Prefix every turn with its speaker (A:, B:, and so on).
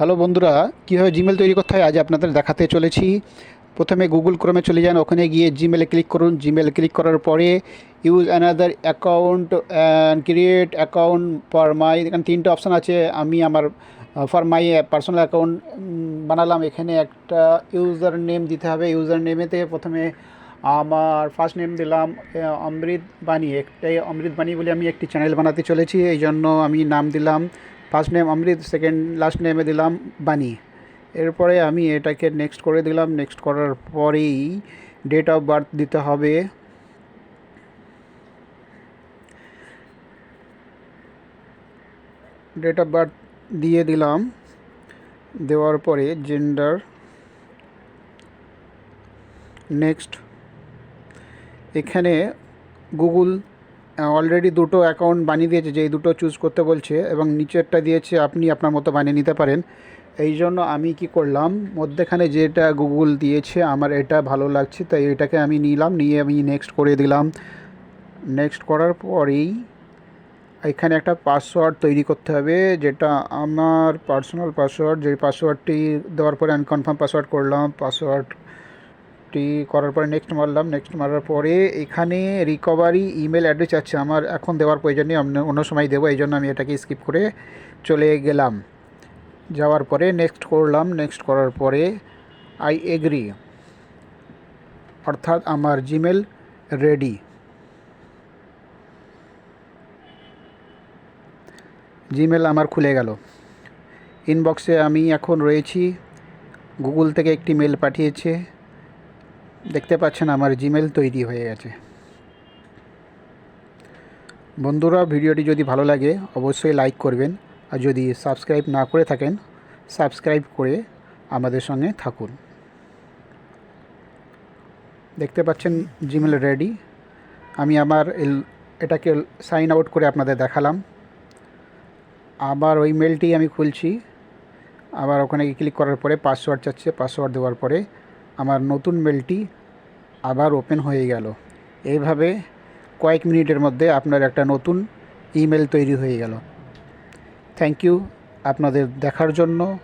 A: Hello বন্ধুরা, কীভাবে Gmail তৈরি করতে হয়? আজ আপনাদের দেখাতে চলেছি। প্রথমে গুগল ক্রমে চলে যান, ওখানে গিয়ে জিমেলে ক্লিক করুন। জিমেল ক্লিক করার পরে use another account and create account for my এখানে তিনটে অপশান আছে। আমি আমার ফর মাই পার্সোনাল অ্যাকাউন্ট বানালাম। এখানে একটা ইউজার নেম দিতে হবে। ইউজার নেমেতে প্রথমে আমার ফার্স্ট নেম দিলাম অমৃত বাণী। একটাই অমৃত বাণী বলে আমি একটি চ্যানেল বানাতে চলেছি। এই জন্য আমি নাম দিলাম first name Amrit second last নেমে দিলাম বাণী এরপরে আমি এটাকে নেক্সট করে দিলাম। নেক্সট করার পরেই ডেট অফ বার্থ দিতে হবে। ডেট অফ বার্থ দিয়ে দিলাম। দেওয়ার পরে জেন্ডার নেক্সট এখানে গুগল অলরেডি দুটো অ্যাকাউন্ট বানিয়ে দিয়েছে, যেই দুটো চুজ করতে বলছে এবং নিচেরটা দিয়েছে আপনি আপনার মতো বানিয়ে নিতে পারেন। এই জন্য আমি কি করলাম, মধ্যেখানে যেটা গুগল দিয়েছে আমার এটা ভালো লাগছে, তাই এটাকে আমি নিলাম, নিয়ে আমি নেক্সট করে দিলাম। নেক্সট করার পরেই এখানে একটা পাসওয়ার্ড তৈরি করতে হবে, যেটা আমার পার্সোনাল পাসওয়ার্ড যে পাসওয়ার্ডটি দেওয়ার পরে আমি কনফার্ম পাসওয়ার্ড করলাম পাসওয়ার্ডটি করার পরে নেক্সট মারলাম নেক্সট মারার পরে এখানে রিকভারি ইমেল অ্যাড্রেস আছে, আমার এখন দেওয়ার প্রয়োজন নেই, অন্য সময় দেবো, এই জন্য আমি এটাকে স্কিপ করে চলে গেলাম। যাওয়ার পরে নেক্সট করলাম নেক্সট করার পরে আই এগ্রি অর্থাৎ আমার জিমেল রেডি জিমেল আমার খুলে গেল। ইনবক্সে আমি এখন রয়েছি গুগল থেকে একটি মেল পাঠিয়েছে দেখতে পাচ্ছেন আমার জিমেল তৈরি হয়ে গেছে। বন্ধুরা, ভিডিওটি যদি ভালো লাগে, অবশ্যই লাইক করবেন। আর যদি সাবস্ক্রাইব না করে থাকেন সাবস্ক্রাইব করে আমাদের সঙ্গে থাকুন। দেখতে পাচ্ছেন জিমেল রেডি আমি আমার এটাকে সাইন আউট করে আপনাদের দেখালাম। আবার ওই মেলটি আমি খুলছি। আবার ওখানে ক্লিক করার পরে পাসওয়ার্ড চাচ্ছে। পাসওয়ার্ড দেওয়ার পরে আমার নতুন মেলটি আবার ওপেন হয়ে গেল। এইভাবে কয়েক মিনিটের মধ্যে আপনার একটা নতুন ইমেল তৈরি হয়ে গেল। থ্যাংক ইউ আপনাদের দেখার জন্য।